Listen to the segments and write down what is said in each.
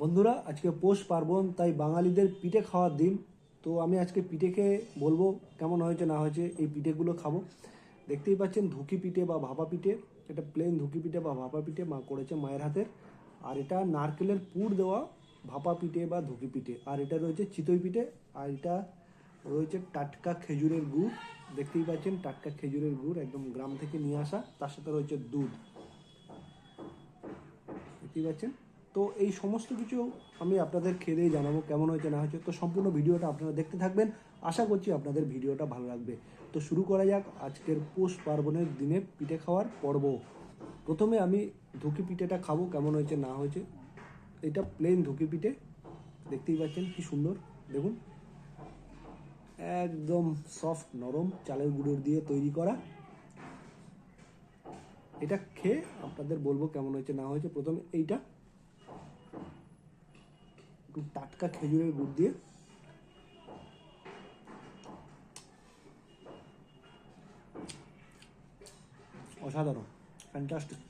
বন্ধুরা, আজকে পৌষ পার্বণ, তাই বাঙালিদের পিঠে খাওয়ার দিন। তো আমি আজকে পিঠে খেয়ে বলব কেমন হয়েছে, না হয়েছে, এই পিঠেগুলো খাব। দেখতেই পাচ্ছেন ধুকি পিঠে বা ভাপা পিঠে, এটা প্লেন ধুকি পিঠে বা ভাপা পিঠে মা করেছে মায়ের হাতের। আর এটা নারকেলের পুর দেওয়া ভাপা পিঠে বা ধুকি পিঠে। আর এটা রয়েছে চিতই পিঠে, আর এটা রয়েছে টাটকা খেজুরের গুড়। দেখতেই পাচ্ছেন টাটকা খেজুরের গুড় একদম গ্রাম থেকে নিয়ে আসা, তার সাথে রয়েছে দুধ। দেখতেই পাচ্ছেন? তো এই সমস্ত কিছু আমি আপনাদের খেয়ে দিয়ে জানাব কেমন হয়েছে, না হয়েছে। তো সম্পূর্ণ ভিডিওটা আপনারা দেখতে থাকবেন। আশা করছি আপনাদের ভিডিওটা ভালো লাগবে। তো শুরু করা যাক আজকের পৌষ পার্বণের দিনে পিঠে খাওয়ার পর্ব। প্রথমে আমি ধুকি পিঠেটা খাব, কেমন হয়েছে, না হয়েছে। এটা প্লেন ধুকি পিঠে। দেখতেই পাচ্ছেন কি সুন্দর। দেখুন। একদম সফট নরম, চালের গুঁড়োর দিয়ে তৈরি করা। এটা খেয়ে আপনাদের বলব কেমন হয়েছে, না হয়েছে। প্রথমে এইটা টাটকা খেজুরের গুড় দিয়ে। অসাধারণ ফ্যান্টাস্টিক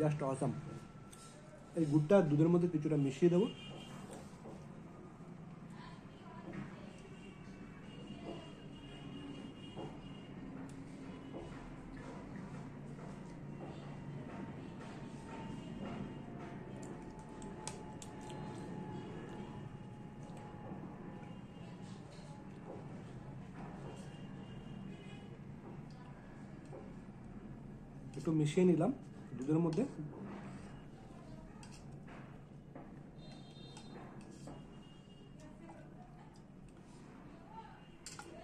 জাস্ট অসাম এই গুড়টা দুধের মধ্যে কিছুটা মিশিয়ে দেবো। একটু মিশিয়ে নিলাম দুধের মধ্যে।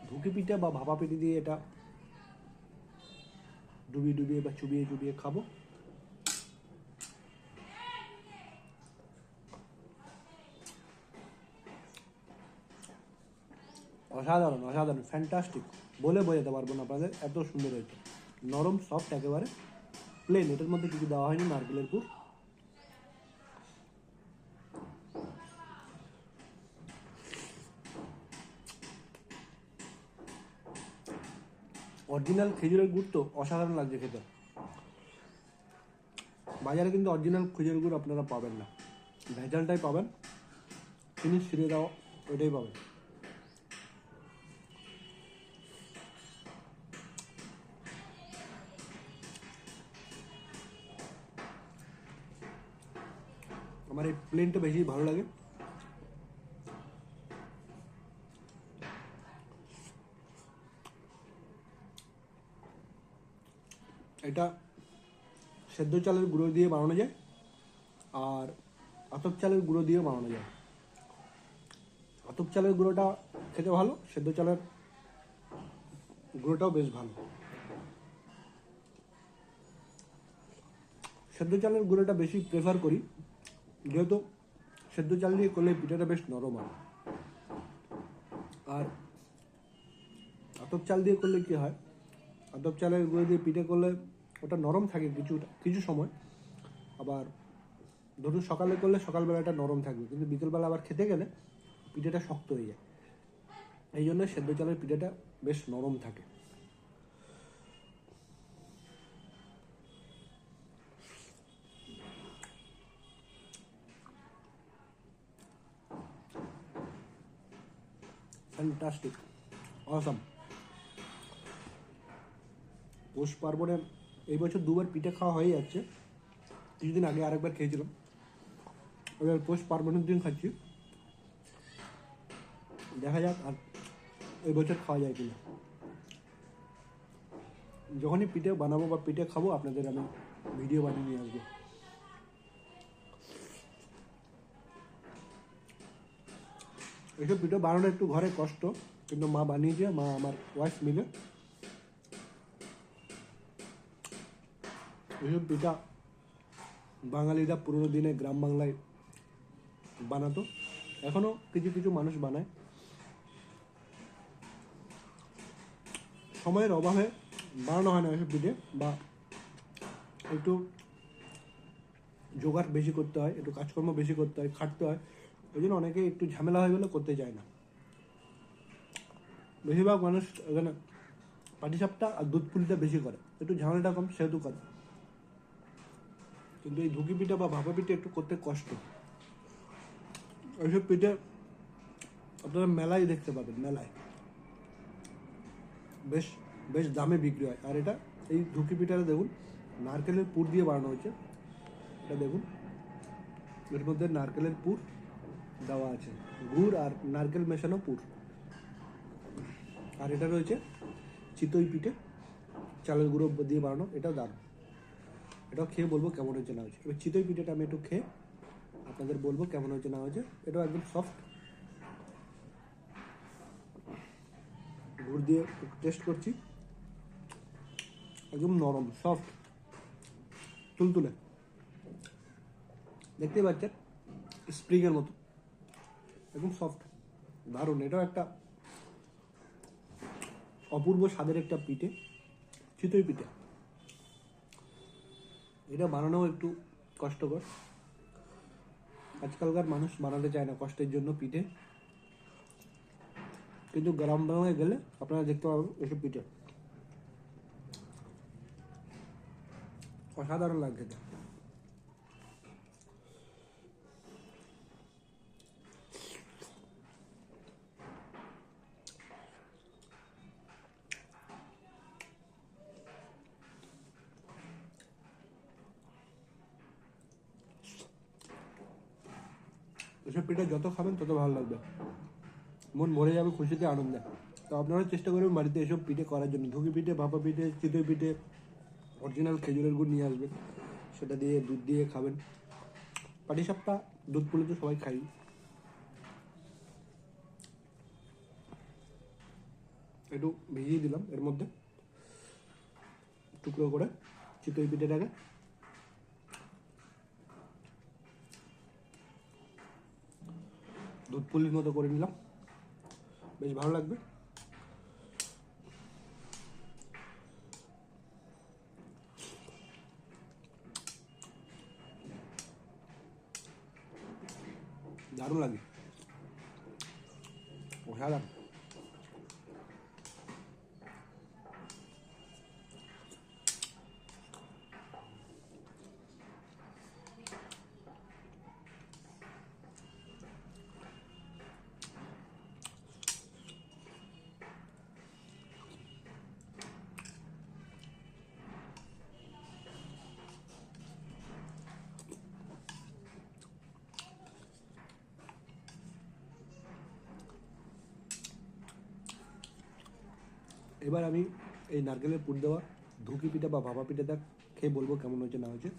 ধুকি পিঠা বা ভাপা পিঠে দিয়ে এটা ডুবিয়ে ডুবিয়ে বা চুবিয়ে চুবিয়ে খাব। অসাধারণ অসাধারণ, ফ্যান্টাস্টিক। বলে বোঝাতে পারব না আপনাদের, এত সুন্দর হয়েছে। নরম সফট একেবারে। প্লেন এটার মধ্যে কিছু দেওয়া হয়নি, নারকেলের পুর অরিজিনাল খেজুরের গুড় তো অসাধারণ লাগছে খেতে। বাজারে কিন্তু অরিজিনাল খেজুরের গুড় আপনারা পাবেন না। ভেজালটাই পাবেন। ফিনিশ ছিঁড়ে দেওয়া ওইটাই পাবেন। আমার এই প্লেনটা বেশি ভালো লাগে। এটা সেদ্ধ চালের গুঁড়ো দিয়ে বানানো যায়, আর আতপ চালের গুঁড়ো দিয়েও বানানো যায়। আতপ চালের গুঁড়োটা খেতে ভালো, সেদ্ধ চালের গুঁড়োটাও বেশ ভালো। সেদ্ধ চালের গুঁড়োটা বেশি প্রেফার করি। যেহেতু সেদ্ধ চাল দিয়ে করলে পিঠাটা বেশ নরম হয়। আর আতপ চাল দিয়ে করলে কি হয়? আতপ চালের গুঁড়ো দিয়ে পিঠে করলে ওটা নরম থাকে কিছু কিছু সময়। আবার ধরুন সকালে করলে সকালবেলাটা নরম থাকবে, কিন্তু বিকেলবেলা আবার খেতে গেলে পিঠেটা শক্ত হয়ে যায়। এই জন্য সেদ্ধ চালের পিঠেটা বেশ নরম থাকে। ফ্যান্টাস্টিক অসাম পৌষ পার্বণে এই বছর দুবার পিঠে খাওয়া হয়ে যাচ্ছে। কিছুদিন আগে আরেকবার খেয়েছিলাম। এবার পৌষ পার্বণের দিন খাচ্ছি। দেখা যাক আর এই বছর খাওয়া যায় কিনা। যখনই পিঠে বানাবো বা পিঠে খাব, আপনাদের আমি ভিডিও বানিয়ে নিয়ে আসব। এইসব পিঠে বানানো একটু ঘরে কষ্ট, কিন্তু মা বানিয়েছে, মা আমার ওয়াইফ মিলে। এইসব পিঠা বাঙালিরা পুরোনো দিনে গ্রাম বাংলায় বানাতো। এখনও কিছু কিছু মানুষ বানায়। সময়ের অভাবে বানানো হয় না এসব পিঠে, বা একটু জোগাড় বেশি করতে হয়, একটু কাজকর্ম বেশি করতে হয়, খাটতে হয়। ওই জন্য অনেকে একটু ঝামেলা হয়ে গেলে করতে চায় না। বেশিরভাগ মানুষ এখানে পাটিসাপটা আর দুধ পুলিটা বেশি করে। একটু ঝামেলাটা কম, সেহেতু করে। কিন্তু এই ধুকি পিঠা বা ভাপা পিঠা একটু করতে কষ্ট। ওইসব পিঠে আপনারা মেলায় দেখতে পাবেন, মেলায়। বেশ বেশ দামে বিক্রি হয়। আর এটা, এই ধুকি পিঠাটা দেখুন, নারকেলের পুর দিয়ে বানানো হয়েছে। এটা দেখুন, এর মধ্যে নারকেলের পুর দেওয়া আছে। গুড় আর নারকেল মেশানো পুর। আর এটা রয়েছে চিতই পিঠে। চালের গুঁড়ো দিয়ে বানানো। এটাও দারুণ। এটাও খেয়ে বলব কেমন হয়েছে না হয়েছে। এবার চিতই পিঠেটা আমি একটু খেয়ে আপনাদের বলব কেমন হয়েছে না হয়েছে। এটাও একদম সফট গুড় দিয়ে টেস্ট করছি। একদম নরম সফট তুলতুলে। দেখতেই পাচ্ছেন? স্প্রিংয়ের মতো। একদম সফট দারুণ। এটাও একটা অপূর্ব স্বাদের একটা পিঠে, চিতই পিঠে। এটা বানানো একটু কষ্টকর। আজকালকার মানুষ বানাতে চায় না কষ্টের জন্য পিঠে। কিন্তু গ্রাম বাংলায় গেলে আপনারা দেখতে পাবেন এসব পিঠে। অসাধারণ লাগছে। এসব পিঠা যত খাবেন তত ভালো লাগবে। মন মরে যাবে খুশিতে আনন্দে। তো আপনারা চেষ্টা করবেন বাড়িতে এসব পিঠে করার জন্য। ধুকি পিঠে, ভাপা পিঠে, চিতই পিঠে অরিজিনাল খেজুরের গুড় নিয়ে আসবেন সেটা দিয়ে দুধ দিয়ে খাবেন। পাটি পাটিসাপটা দুধ পুলি তো সবাই খাই। একটু ভিজিয়ে দিলাম এর মধ্যে। টুকরো করে চিতই পিঠেটাকে। দুধ পুলির মতো করে নিলাম। বেশ ভালো লাগবে। দারুণ লাগে। অসাধারণ। এবার আমি এই নারকেলের পুর দেওয়া ধুকি পিঠা বা ভাপা পিঠাটা খেয়ে বলব কেমন হয়েছে, না হয়েছে।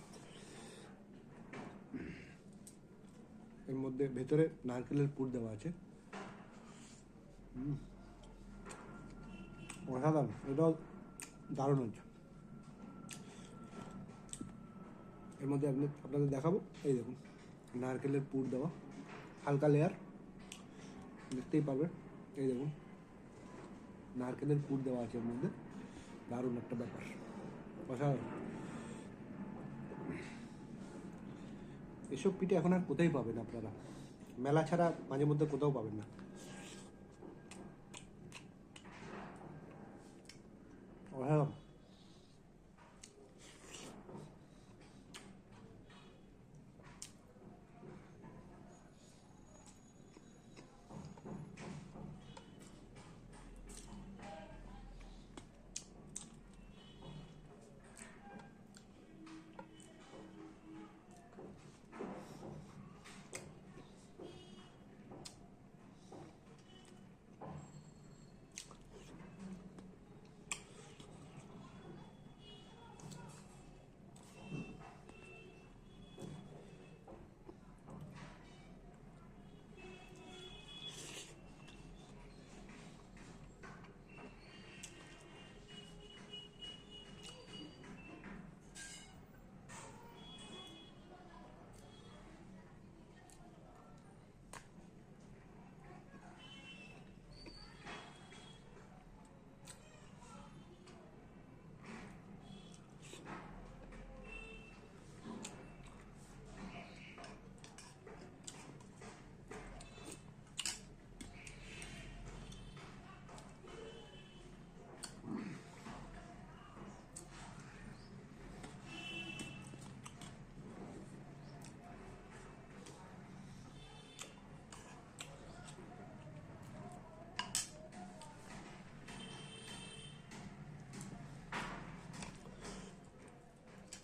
এর মধ্যে ভেতরে নারকেলের পুর দেওয়া আছে। অসাধারণ, এটাও দারুণ হয়েছে। এর মধ্যে আপনি, আপনাদের দেখাবো, এই দেখুন, নারকেলের পুর দেওয়া, হালকা লেয়ার দেখতেই পারবেন, এই দেখুন। নারকেলের পুর দেওয়া আছে এর মধ্যে। দারুণ একটা ব্যাপার। অসাধারণ। এসব পিঠে এখন আর কোথায় পাবেন আপনারা? মেলা ছাড়া মাঝে মধ্যে কোথাও পাবেন না। অসাধারণ।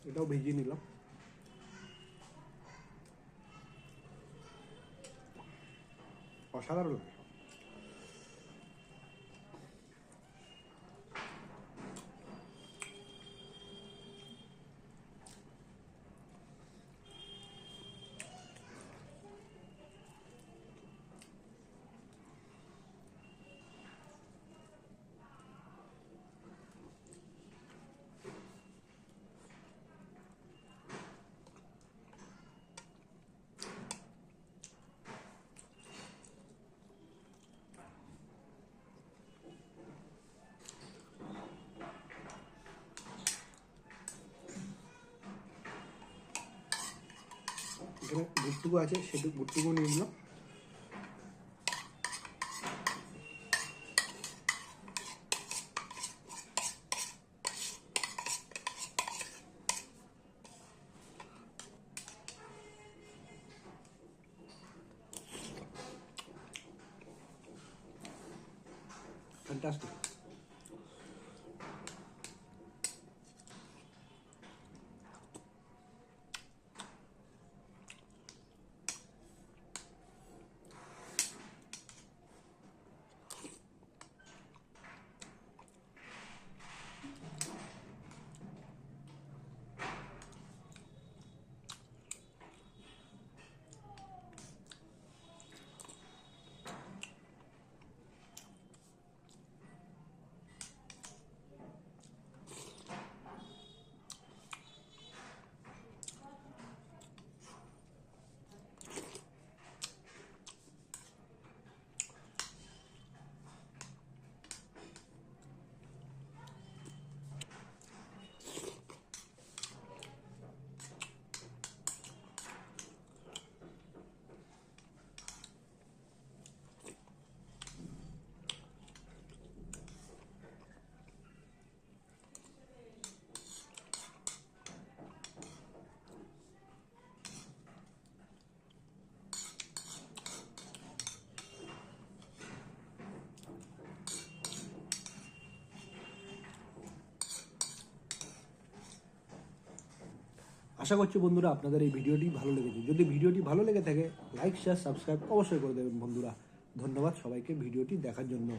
এটাও ভেজে নিলাম অসাধারণ লাগে। গুটটুকু আছে সেটুকু নিয়ে নিলাম Fantastic. আশা করছি বন্ধুরা আপনাদের এই ভিডিওটি ভালো লেগেছে। যদি ভিডিওটি ভালো লেগে থাকে লাইক শেয়ার সাবস্ক্রাইব অবশ্যই করে দেবেন বন্ধুরা। ধন্যবাদ সবাইকে ভিডিওটি দেখার জন্য।